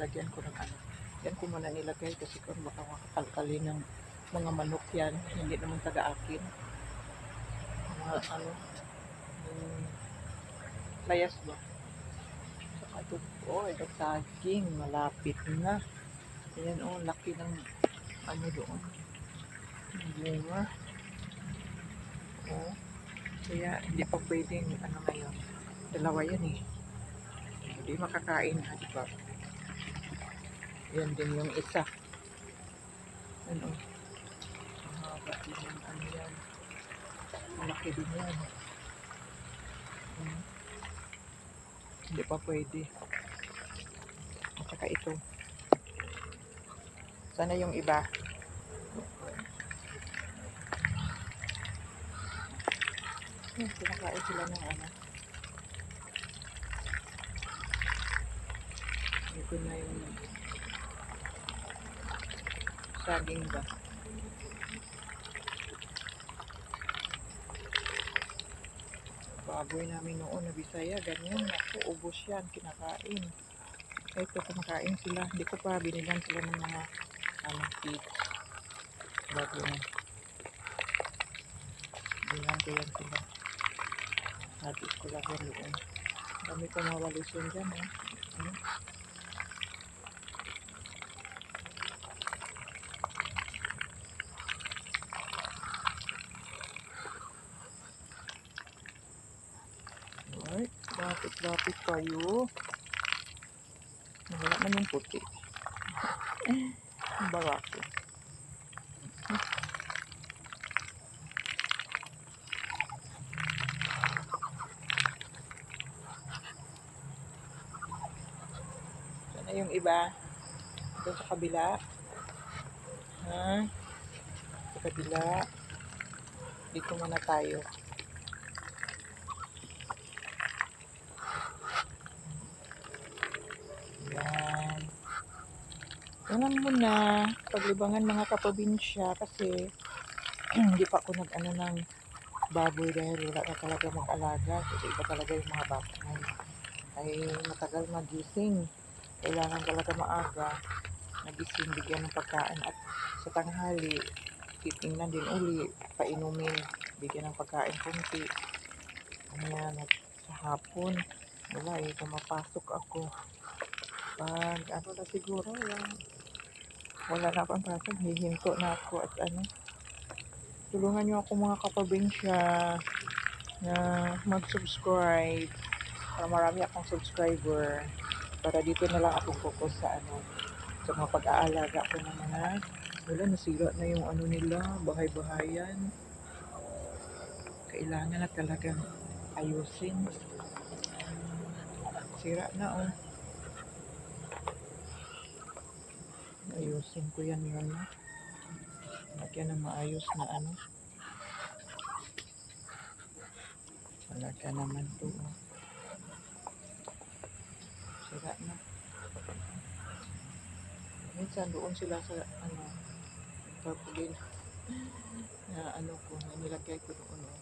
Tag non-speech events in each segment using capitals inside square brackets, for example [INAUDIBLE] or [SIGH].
lagyan ko ng ano. Yan ko muna nilagay kasi kung baka makakalkali ng mga manok yan. Hindi naman taga-akin. Mga ano, yung layas ba? Saka ito, oh, ito saging. Malapit na. Ayan, oh, laki ng ano doon. Bunga. Oh. Kaya hindi pa pwedeng ano ngayon. Dalawa yan eh. Hindi makakain ha, di ba? Yan din yung isa. Ano? Mahaba din yung ano yan. Malaki din yan. Hmm. Hindi pa pwede. At saka ito. Sana yung iba. Yan, kinakain sila ng ano. Ito na yung saging ba? Baboy namin noon na Bisaya, ganyan. Ako, ubos yan, kinakain. Ito, kumakain sila. Hindi ko pa binigyan sila ng mga ano, feeds. Bago na. Binigyan ko yan sila. Natis ko lang yan doon. Dami ko mawalis yun dyan, eh. Ano? Alright, lapit-lapit kayo. Wala man yung puti. Barako. Sana yung iba? Doon sa kabila. Ha? Sa kabila. Dito muna tayo. Yan. Yan muna. Paglibangan mga kaprobinsya kasi [CLEARS THROAT] hindi pa ako nag-ano ng baboy dahil wala na talaga mag-alaga. Kasi iba talaga yung mga ngayon. Ay matagal magising. Kailangan talaga maaga. Nagising bigyan ng pagkain at sa tanghali titingnan din uli. Painumin. Bigyan ng pagkain kunti. Ayan. At sa hapon wala eh. Pumapasok ako pag ano na siguro yung wala na akong pasok, hihinto na ako at ano. Tulungan nyo ako mga kaprobinsya na mag-subscribe para marami akong subscriber para dito na lang ako focus sa ano sa mga pag-aalaga ko ng mga wala nasira na yung ano nila bahay-bahayan. Kailangan na talagang ayusin. Sira na oh ayusin ko yan yun no? lagyan ng maayos na ano talaga naman to oh. sira na minsan doon sila sa ano tarpaulin [LAUGHS] na ano ko na nilagay ko doon oh.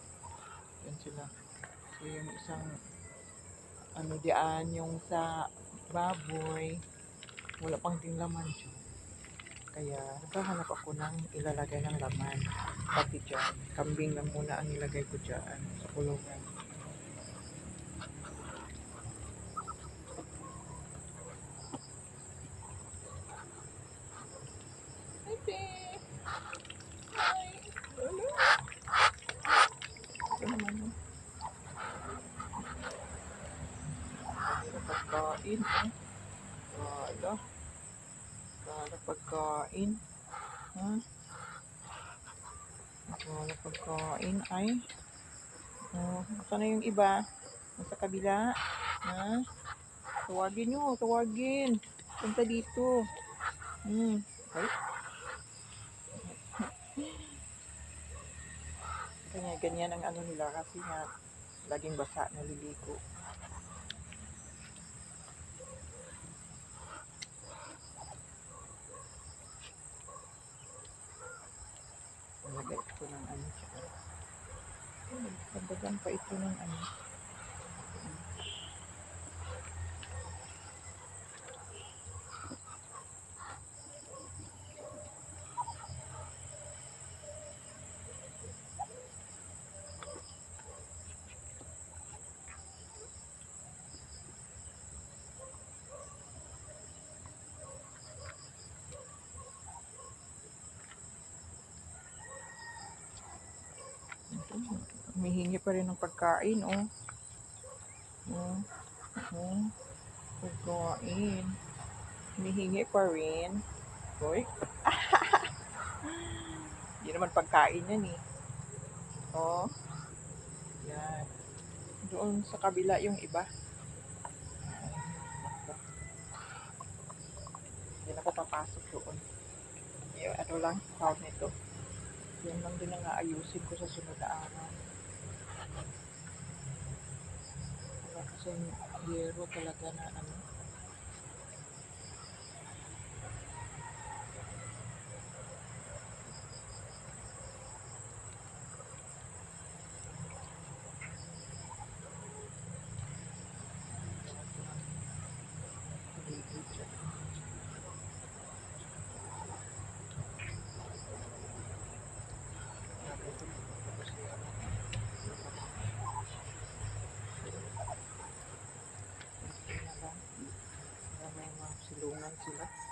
yan sila so yung isang ano diyan yung sa baboy wala pang ding laman siya kaya naghahanap ako ng ilalagay ng laman. Pati dyan. Kambing lang muna ang ilagay ko dyan sa kulungan. Oh. Pagkain. Eh. Wala. Wala pagkain. Ha? Wala pagkain ay. Oh, sana yung iba? Nasa kabila? Ha? Tawagin nyo, tawagin. Punta dito. Hmm. Ay. Kanya ganyan ang ano nila kasi nga laging basa naliligo. Nalagay ko ng ano. Pagdagan pa ito ng ano. Humihingi pa rin ng pagkain, oh. Oh. Oh. Pagkain. Humihingi pa rin. Uy. [LAUGHS] Hindi naman pagkain yan eh. Oh. Yan. Doon sa kabila yung iba. Hindi na ako papasok doon. Yung ano lang, tawag nito. Yan lang din ang aayusin ko sa sunod na kasing hero talaga na ano. Angela.